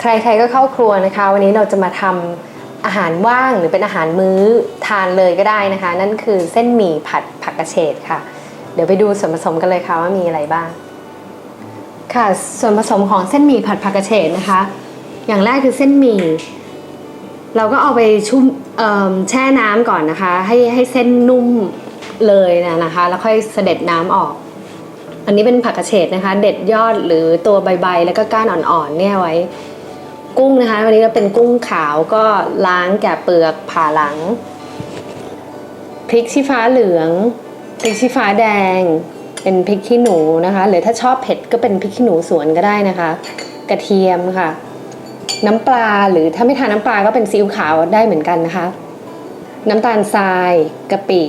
ใครๆก็เข้าครัวนะคะ วันนี้เราจะมาทำอาหารว่างหรือเป็นอาหารมื้อทานเลยก็ได้นะคะ นั่นคือเส้นหมี่ผัดผักกระเฉดค่ะ เดี๋ยวไปดูส่วนผสมกันเลยค่ะว่ามีอะไรบ้าง ค่ะส่วนผสมของเส้นหมี่ผัดผักกระเฉดนะคะ อย่างแรกคือเส้นหมี่เราก็เอาไปชุ่มแช่น้ำก่อนนะคะ ให้ให้เส้นนุ่มเลยนะนะคะ แล้วค่อยเสด็จน้ำออก อันนี้เป็นผักกระเฉดนะคะ เด็ดยอดหรือตัวใบๆแล้วก็ก้านอ่อนๆเนี่ยไว้ กุ้งนะคะวันนี้ก็เป็นกุ้งขาวก็ล้างแกะเปลือกผ่าหลังพริกชี้ฟ้าเหลืองพริกชี้ฟ้าแดง เป็นพริกขี้หนูนะคะหรือถ้าชอบเผ็ดก็เป็นพริกขี้หนูสวนก็ได้นะคะ กระเทียมค่ะ น้ำปลาหรือถ้าไม่ทานน้ำปลาก็เป็นซีอิ๊วขาวได้เหมือนกันนะคะ น้ำตาลทรายกะปิ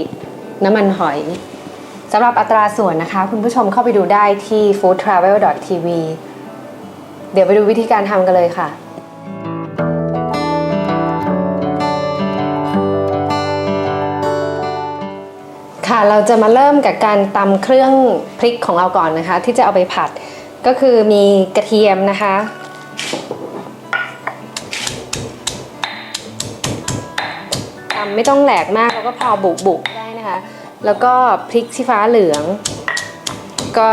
น้ำมันหอยสำหรับอัตราส่วนนะคะ คุณผู้ชมเข้าไปดูได้ที่ foodtravel.tv เดี๋ยวไปดูวิธีการทำกันเลยค่ะ ค่ะเราจะมาเริ่มกับการตำเครื่องพริกของเราก่อนนะคะ ที่จะเอาไปผัดก็คือมีกระเทียมนะคะ ตำไม่ต้องแหลกมากแล้วก็พอบุบุๆได้นะคะ แล้วก็พริกชี้ฟ้าเหลือง ก็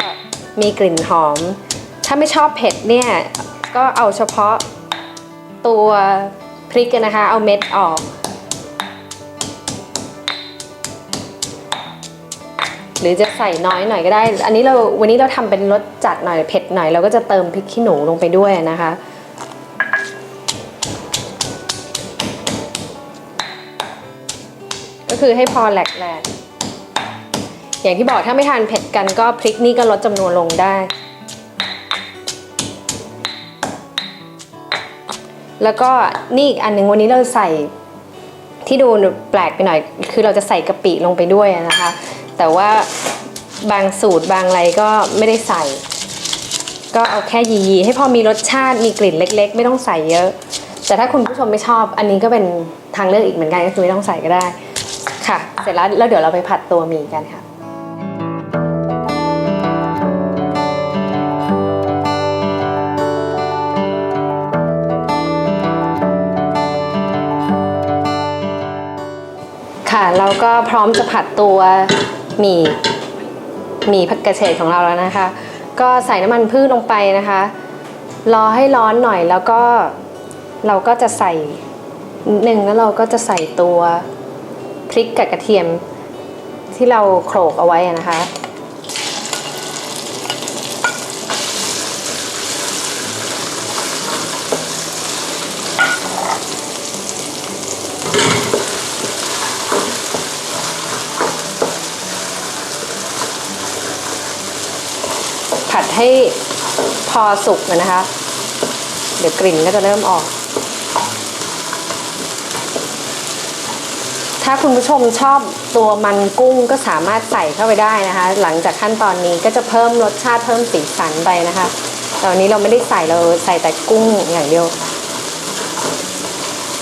มีกลิ่นหอม ถ้าไม่ชอบเผ็ดเนี่ยก็เอาเฉพาะตัวพริกนะคะ เอาเม็ดออก หรือจะใส่น้อยหน่อยก็ได้ อันนี้เราวันนี้เราทำเป็นรสจัดหน่อยเผ็ดหน่อยเราก็จะเติมพริกขี้หนูลงไปด้วยนะคะ ก็คือให้พอแหลกๆอย่างที่บอกถ้าไม่ทานเผ็ดกันก็พริกนี่ก็ลดจำนวนลงได้ แล้วก็นี่อีกอันหนึ่งวันนี้เราใส่ที่ดูแปลกไปหน่อย คือเราจะใส่กะปิลงไปด้วยนะคะ แต่ว่าบางสูตรบางอะไรก็ไม่ได้ใส่ ก็เอาแค่ยีให้พอมีรสชาติมีกลิ่นเล็ก ๆ ไม่ต้องใส่เยอะ แต่ถ้าคุณผู้ชมไม่ชอบ อันนี้ก็เป็นทางเลือกอีกเหมือนกันก็คือไม่ต้องใส่ก็ได้ค่ะ เสร็จแล้วแล้วเดี๋ยวเราไปผัดตัวหมี่กันค่ะค่ะเราก็พร้อมจะผัดตัว มีมีผักกระเฉดของเราแล้วนะคะ ก็ใส่น้ำมันพืชลงไปนะคะ รอให้ร้อนหน่อยแล้วก็เราก็จะใส่หนึ่งแล้วเราก็จะใส่ตัวพริกกับกระเทียมที่เราโขลกเอาไว้นะคะ ให้พอสุกนะคะ เดี๋ยวกลิ่นก็จะเริ่มออก ถ้าคุณผู้ชมชอบตัวมันกุ้งก็สามารถใส่เข้าไปได้นะคะ หลังจากขั้นตอนนี้ก็จะเพิ่มรสชาติเพิ่มสีสันไปนะคะแต่วันนี้เราไม่ได้ใส่เราใส่แต่กุ้งอย่างเดียว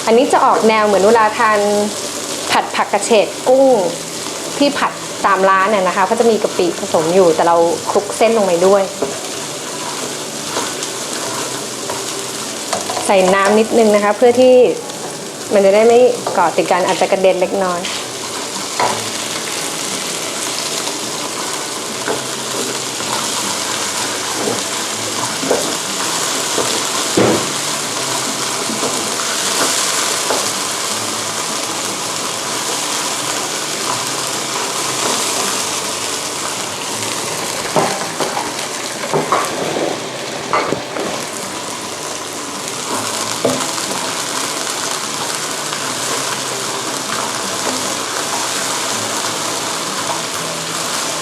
อันนี้จะออกแนวเหมือนเวลาทานผัดผักกระเฉดกุ้งที่ผัด ตามร้านเนี่ยนะคะเขาจะมีกะปิผสมอยู่แต่เราคลุกเส้นลงไปด้วย ใส่น้ำนิดนึงนะคะ เพื่อที่มันจะได้ไม่เกาะติดกันอาจจะกระเด็นเล็กน้อย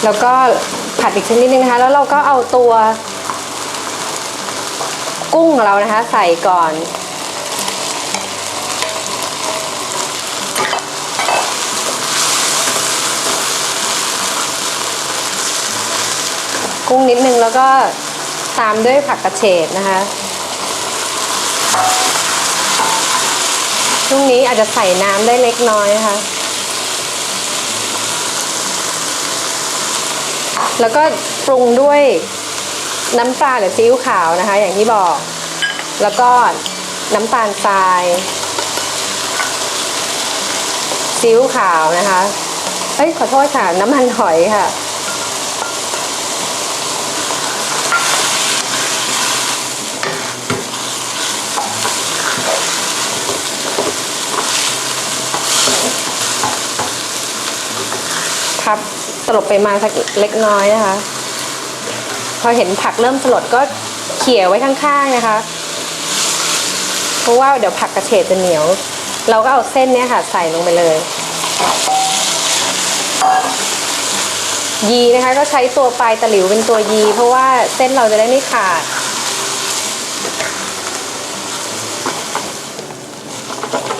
แล้วก็ผัดอีกชนิดนึงนะคะ แล้วเราก็เอาตัว กุ้งของเรานะคะ ใส่ก่อน กุ้งนิดนึงแล้วก็ตามด้วยผักกระเฉดนะคะช่วงนี้อาจจะใส่น้ำได้เล็กน้อยนะคะ แล้วก็ปรุงด้วยน้ำปลาหรือซีอิ๊วขาวนะคะ อย่างที่บอก แล้วก็น้ำตาลทรายซีอิ๊วขาวนะคะเอ้ยขอโทษค่ะ น้ำมันหอยค่ะ พับส ลบไปมาสักเล็กน้อยนะคะ พอเห็นผักเริ่มสลดก็เขี่ยไว้ข้างๆนะคะ เพราะว่าเดี๋ยวผักกระเฉดจะเหนียว เราก็เอาเส้นเนี้ยค่ะ ใส่ลงไปเลย ยีนะคะ ก็ใช้ตัวปลายตะหลิวเป็นตัวยี เพราะว่าเส้นเราจะได้ไม่ขาด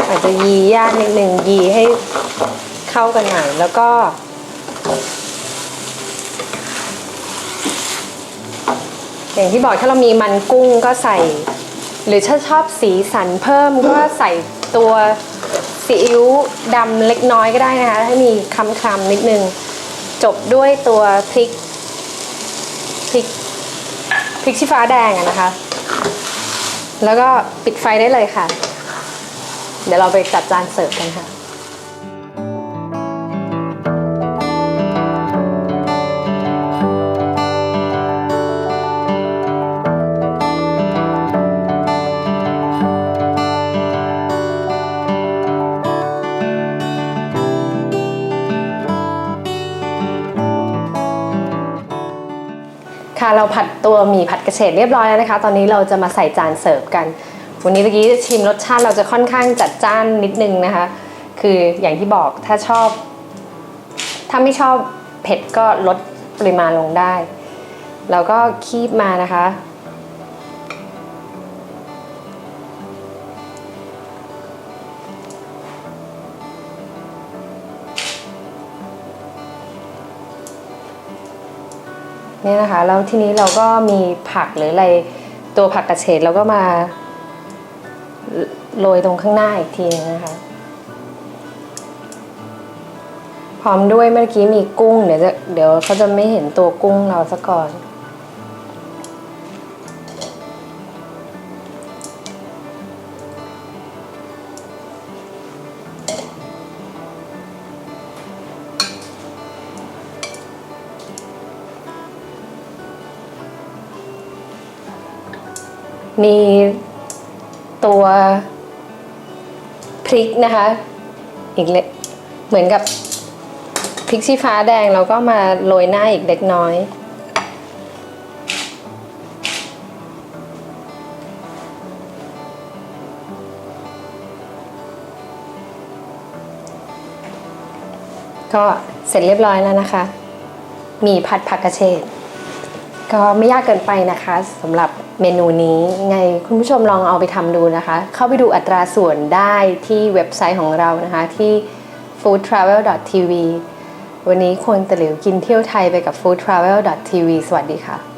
อาจจะยียากนิดหนึ่งยีให้เข้ากันหน่อยแล้วก็ อย่างที่บอกถ้าเรามีมันกุ้งก็ใส่ หรือถ้าชอบสีสันเพิ่มก็ใส่ตัวซีอิ๊วดำเล็กน้อยก็ได้นะคะ ให้มีคำคำนิดนึง จบด้วยตัวพริกพริกพริกชี้ฟ้าแดงนะคะ แล้วก็ปิดไฟได้เลยค่ะ เดี๋ยวเราไปจัดจานเสิร์ฟกันค่ะ ค่ะเราผัดตัวหมี่ผัดกระเฉดเรียบร้อยแล้วนะคะ ตอนนี้เราจะมาใส่จานเสิร์ฟกัน วันนี้เมื่อกี้ชิมรสชาติเราจะค่อนข้างจัดจ้านนิดนึงนะคะ คืออย่างที่บอกถ้าชอบ ถ้าไม่ชอบเผ็ดก็ลดปริมาณลงได้ แล้วก็คีบมานะคะ เนี่ยนะคะ แล้วทีนี้เราก็มีผักหรืออะไรตัวผักกระเฉดเราก็มาโรยตรงข้างหน้าอีกทีนึงนะคะพร้อมด้วยเมื่อกี้มีกุ้งเดี๋ยวจะเดี๋ยวเขาจะไม่เห็นตัวกุ้งเราซะก่อน มีตัวพริกนะคะ อีกเล็กเหมือนกับพริกชี้ฟ้าแดงเราก็มาโรยหน้าอีกเล็กน้อยก็เสร็จเรียบร้อยแล้วนะคะ มีผัดผักกระเฉดก็ไม่ยากเกินไปนะคะสำหรับ เมนูนี้ไงคุณผู้ชมลองเอาไปทำดูนะคะ เข้าไปดูอัตราส่วนได้ที่เว็บไซต์ของเรานะคะที่ foodtravel.tv วันนี้ควรตะหลิวกินเที่ยวไทยไปกับ foodtravel.tv สวัสดีค่ะ